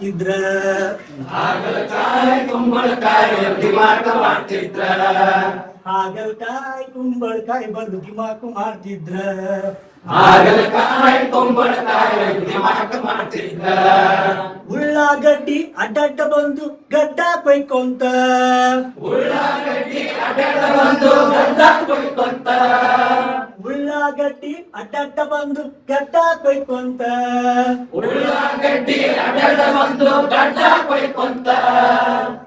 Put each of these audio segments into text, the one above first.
ಇದ್ರ ಹಾಗಲಕಾಯಿ ಕುಂಬಳಕಾಯಿ ದಿಮಾಕ ಮಾಡ್ತಿದ್ರ ಹಾಗಲ್ಕಾಯಿ ಕುಂಬಳಕಾಯಿ ಬಂದು ದಿಮಾಕು ಮಾಡ್ತಿದ್ರ ಹಾಗಲಕಾಯಿ ಕುಂಬಳಕಾಯಿ ದಿಮಾಕ ಮಾಡ್ತಿದ್ರ ಉಳ್ಳಾಗಡ್ಡಿ ಅಡ್ಡಡ್ಡ ಬಂದು ಗಡ್ಡ ಕೊಯ್ಕೊಂತ ಉಳ್ಳಾಗಡ್ಡಿ ಅಡ್ಡ ಬಂದು ಗಡ್ಡ ಕೊಯ್ಕೊಂತ ಉಳ್ಳಾಗಡ್ಡಿ ಅಡ್ಡಡ್ಡ ಬಂದು ಗಡ್ಡ ಕೊಯ್ಕೊಂತ ಉಳ್ಳಾಗಡ್ಡಿ ಅಡ್ಡ ಒಂದು ಗಡ್ಡ ಕೊಯ್ಕೊಂತ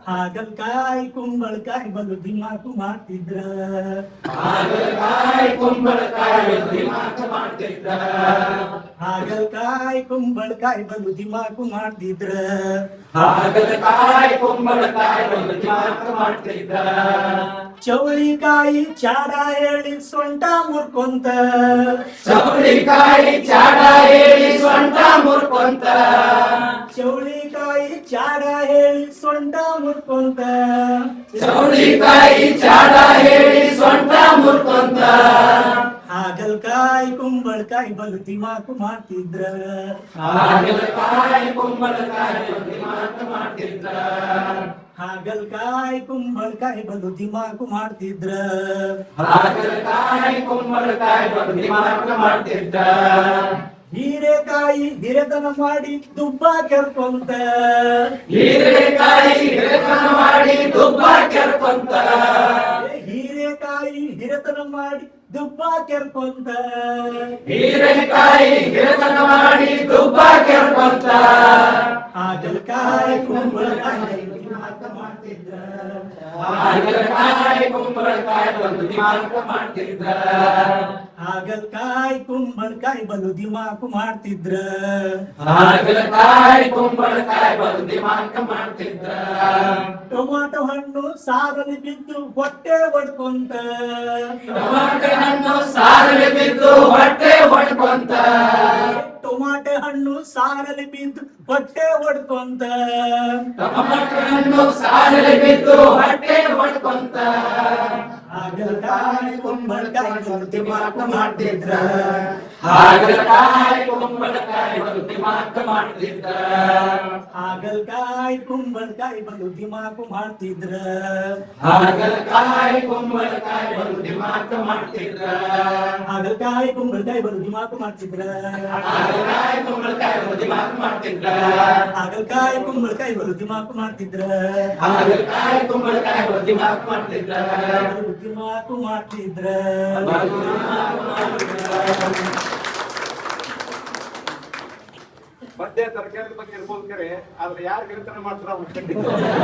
ಹಾಗಲ್ಕಾಯಿ ಕುಂಬಳಕಾಯಿ ಬಂದು ದಿಮಾಕು ಮಾಡ್ತಿದ್ರ. ಹಾಗಲಕಾಯಿ ಕುಂಬಳಕಾಯಿ ದಿಮಾಕು ಮಾಡ್ತಿದ್ರ. ಹಾಗಲ್ಕಾಯಿ ಕುಂಬಳಕಾಯಿ ಬಂದು ದಿಮಾಕು ಮಾಡ್ತಿದ್ರ. ಹಾಗಲಕಾಯಿ ಕುಂಬಳಕಾಯಿ ದಿಮಾಕ ಮಾಡ್ತಿದ್ರ. ಚೌಳಿಕಾಯಿ ಚಾಡ ಹೇಳಿ ಸೊಂಟ ಮುರ್ಕೊಂತ. ಚೌಳಿಕಾಯಿ ಚಾಡ ಹೇಳಿ ಮುರ್ಕೊಂತ. ಚೌಳಿಕಾಯಿ ಚಾಡ ಹೇಳಿ ಸೊಂಟ ಮುರ್ಕೊಂತ. ಚೌಳಿಕಾಯಿ ಚಾಡ ಹೇಳಿ ಸೊಂಟ ಮುರ್ಕೊಂತ. ಹಾಗಲ್ಕಾಯಿ ಕುಂಬಳಕಾಯಿ ಬಂದು ದಿಮಾಕು ಮಾಡ್ತಿದ್ರ. ಹಾಗಲ್ಕಾಯಿ ಕುಂಬಳಕಾಯಿ ದಿಮಾಕ ಮಾಡ್ತಿದ್ರ. ಹಾಗಲ್ಕಾಯಿ ಕುಂಬಳಕಾಯಿ ಬಂದು ದಿಮಾಕು ಮಾಡ್ತಿದ್ರ. ಹಾಗಲ್ಕಾಯಿ ಕುಂಬಳಕಾಯಿ ದಿಮಾಕು ಮಾಡ್ತಿದ್ರ. ಹೀರೆಕಾಯಿ ಹಿರೆತನ ಮಾಡಿ ದುಬ್ಬ ಕೆರ್ಪಂತ. ಹೀರೆಕಾಯಿ ಹಿರೆತನ ಮಾಡಿ ದುಬ್ಬ ಕೆರ್ಪಂತ. ಹೀರೆಕಾಯಿ ಹಿರೆತನ ಮಾಡಿ ದುಬ್ಬ ಕೆರ್ಪಂತ. ಹೀರೆಕಾಯಿ ಹಿರೆತನ ಮಾಡಿ ದುಬ್ಬ ಕೆರ್ಪಂತ. ಹಾಗಲ್ಕಾಯಿ ಕುಂಬಳಕಾಯಿ ದಿಮಾಕ ಮಾಡ್ತಿದ್ರ. ಹಾಗಲಕಾಯಿ ಕುಂಬಳಕಾಯಿ ಮಾಡ್ತಿದ್ರ. ಹಾಗಲ್ಕಾಯಿ ಕುಂಬಳಕಾಯಿ ಬಲು ದಿಮಾಕು ಮಾಡ್ತಿದ್ರ. ಹಾಗಲಕಾಯಿ ಕುಂಬಳಕಾಯಿ ಬಲು ದಿಮಾಕ ಮಾಡ್ತಿದ್ರ. ಟೊಮಾಟೊ ಹಣ್ಣು ಸಾರಲಿ ಬಿದ್ದು ಹೊಟ್ಟೆ ಹೊಡ್ಕೊಂತ. ಟೊಮಾಟೊ ಹಣ್ಣು ಸಾರಲಿ ಬಿದ್ದು ಹೊಟ್ಟೆ ಹೊಡ್ಕೊಂತ. ಟೊಮಾಟೊ ಹಣ್ಣು ಸಾರಲಿ ಬಿದ್ದು ಹೊಟ್ಟೆ ಹೊಡ್ಕೊಂತ. ಟೊಮಾಟೆ ಹಣ್ಣು ಸಾರಲಿ ಬಿದ್ದು ಹೊಟ್ಟೆ ಹೊಡ್ಕೊಂತ. ಹಾಗಲ್ಕಾಯಿ ಕುಂಬಳಕಾಯಿ ಬಂದು ದಿಮಾಕು ಮಾಡ್ತಿದ್ರ ಹಾಗಲಕಾಯಿ ಕುಂಬಳಕಾಯಿ ಬಂದು ದಿಮಾಕ ಮಾಡ್ತಿದ್ರ ಹಾಗಲ್ಕಾಯಿ ಕುಂಬಳಕಾಯಿ ಬಂದು ದಿಮಾಕು ಮಾಡ್ತಿದ್ರ ಹಾಗಲಕಾಯಿ ಕುಂಬಳಕಾಯಿ ಬಂದು ದಿಮಾಕ ಮಾಡ್ತಿದ್ರ ಹಾಗಲ್ಕಾಯಿ ಕುಂಬಳಕಾಯಿ ಬಂದು ದಿಮಾಕು ಮಾಡ್ತಿದ್ರ ಹಾಗಲಕಾಯಿ ಕುಂಬಳಕಾಯಿ ಬಂದು ದಿಮಾಕ ಮಾಡ್ತಿದ್ರ ಹಾಗಲ್ಕಾಯಿ ಕುಂಬಳಕಾಯಿ ಬಂದು ದಿಮಾಕು ಮಾಡ್ತಿದ್ರ ಹಾಗಲಕಾಯಿ ಕುಂಬಳಕಾಯಿ ಬಂದು ದಿಮಾಕ ದಿಮಾಕು ತರಕಾರಿ ಬಗ್ಗೆ ಇರ್ಬೋದು ಕರೆ ಆದ್ರೆ ಯಾರು ಗೆಳೆತನ ಮಾಡ್ತಾರ ಅವ್ರು